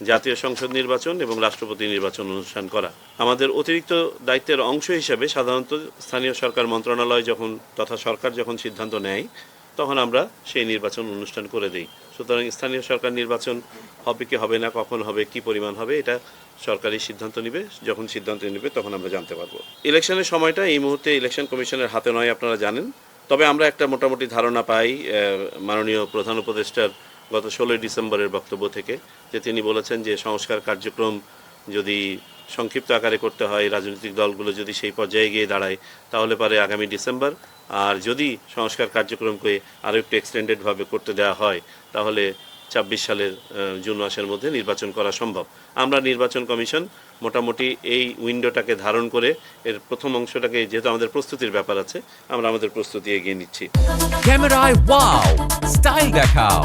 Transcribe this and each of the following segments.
জাতীয় সংসদ নির্বাচন এবং রাষ্ট্রপতি নির্বাচন অনুষ্ঠান করা। আমাদের অতিরিক্ত দায়িত্বের অংশ হিসেবে সাধারণত স্থানীয় সরকার মন্ত্রণালয় যখন তথা সরকার যখন সিদ্ধান্ত নেয়, তখন আমরা সেই নির্বাচন অনুষ্ঠান করে দিই। সুতরাং স্থানীয় সরকার নির্বাচন হবে কি হবে না, কখন হবে, কি পরিমাণ হবে, এটা সরকারি সিদ্ধান্ত নেবে। যখন সিদ্ধান্ত নেবে, তখন আমরা জানতে পারব। ইলেকশনের সময়টা এই মুহূর্তে ইলেকশন কমিশনের হাতে নয়, আপনারা জানেন। তবে আমরা একটা মোটামুটি ধারণা পাই মাননীয় প্রধান উপদেষ্টার গত ষোলোই ডিসেম্বরের বক্তব্য থেকে, যে তিনি বলেছেন যে সংস্কার কার্যক্রম যদি সংক্ষিপ্ত আকারে করতে হয়, রাজনৈতিক দলগুলো যদি সেই পর্যায়ে গিয়ে দাঁড়ায়, তাহলে পারে আগামী ডিসেম্বর, আর যদি সংস্কার কার্যক্রমকে আরও একটু এক্সটেন্ডেডভাবে করতে দেওয়া হয়, তাহলে ছাব্বিশ সালের জুন মাসের মধ্যে নির্বাচন করা সম্ভব। আমরা নির্বাচন কমিশন মোটামুটি এই উইন্ডোটাকে ধারণ করে, এর প্রথম অংশটাকে যেহেতু আমাদের প্রস্তুতির ব্যাপার আছে, আমরা আমাদের প্রস্তুতি এগিয়ে নিচ্ছি। ক্যামেরায় ওয়াও, স্টাইল দেখাও।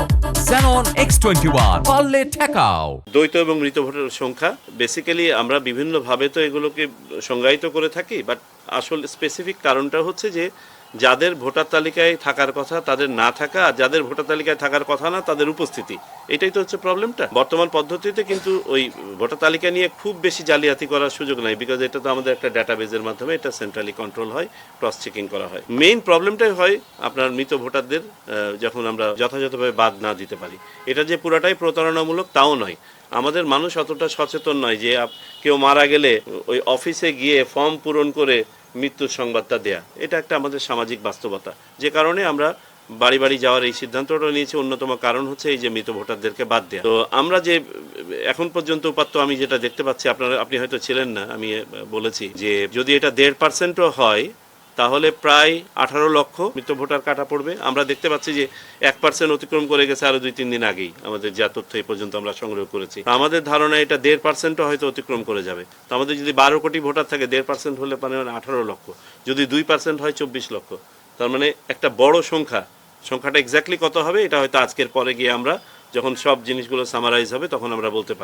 Xenon X21 পারলে ঠেকাও। দ্বৈত এবং মৃত ভোটের সংখ্যা বেসিক্যালি আমরা বিভিন্নভাবে তো এগুলোকে সংজ্ঞায়িত করে থাকি বাট আসল স্পেসিফিক কারণটা হচ্ছে যে যাদের ভোটার তালিকায় থাকার কথা, তাদের না থাকা আর যাদের ভোটার তালিকায় থাকার কথা না, তাদের উপস্থিতি। এটাই তো হচ্ছে প্রবলেমটা। বর্তমান পদ্ধতিতে কিন্তু ওই ভোটার তালিকা নিয়ে খুব বেশি জালিয়াতি করার সুযোগ নাই বিকজ এটা তো আমাদের একটা ডাটাবেজের মাধ্যমে এটা সেন্ট্রালি কন্ট্রোল হয় ক্রস চেকিং করা হয়। মেইন প্রবলেমটাই হয় আপনার মৃত ভোটারদের যখন আমরা যথাযথভাবে বাদ না দিতে পারি। এটা যে পুরাটাই প্রতারণামূলক, তাও নয়। আমাদের মানুষ অতটা সচেতন নয় যে কেউ মারা গেলে ওই অফিসে গিয়ে ফর্ম পূরণ করে মৃত্যুর সংবাদটা দেয়া। এটা একটা আমাদের সামাজিক বাস্তবতা। যে কারণে আমরা বাড়ি বাড়ি যাওয়ার এই সিদ্ধান্তটা নিয়েছি। অন্যতম কারণ হচ্ছে এই যে মৃত ভোটারদেরকে বাদ দেওয়া তো আমরা যে, এখন পর্যন্ত উপাত্ত আমি যেটা দেখতে পাচ্ছি, আপনারা, আপনি হয়তো ছিলেন না, আমি বলেছি যে যদি এটা দেড় পার্সেন্টও হয় তাহলে প্রায় আঠারো লক্ষ মৃত ভোটার কাটা পড়বে। আমরা দেখতে পাচ্ছি যে এক পার্সেন্ট অতিক্রম করে গেছে আরও দুই তিন দিন আগেই। আমাদের যা তথ্য এই পর্যন্ত আমরা সংগ্রহ করেছি। আমাদের ধারণা এটা দেড় পার্সেন্টও হয়তো অতিক্রম করে যাবে। তো আমাদের যদি বারো কোটি ভোটার থাকে, দেড় পার্সেন্ট হলে মানে আঠারো লক্ষ। যদি দুই পার্সেন্ট হয়, চব্বিশ লক্ষ। তার মানে একটা বড় সংখ্যা। সংখ্যাটা এক্স্যাক্টলি কত হবে, এটা হয়তো আজকের পরে গিয়ে আমরা যখন সব জিনিসগুলো সামারাইজ হবে, তখন আমরা বলতে পারব।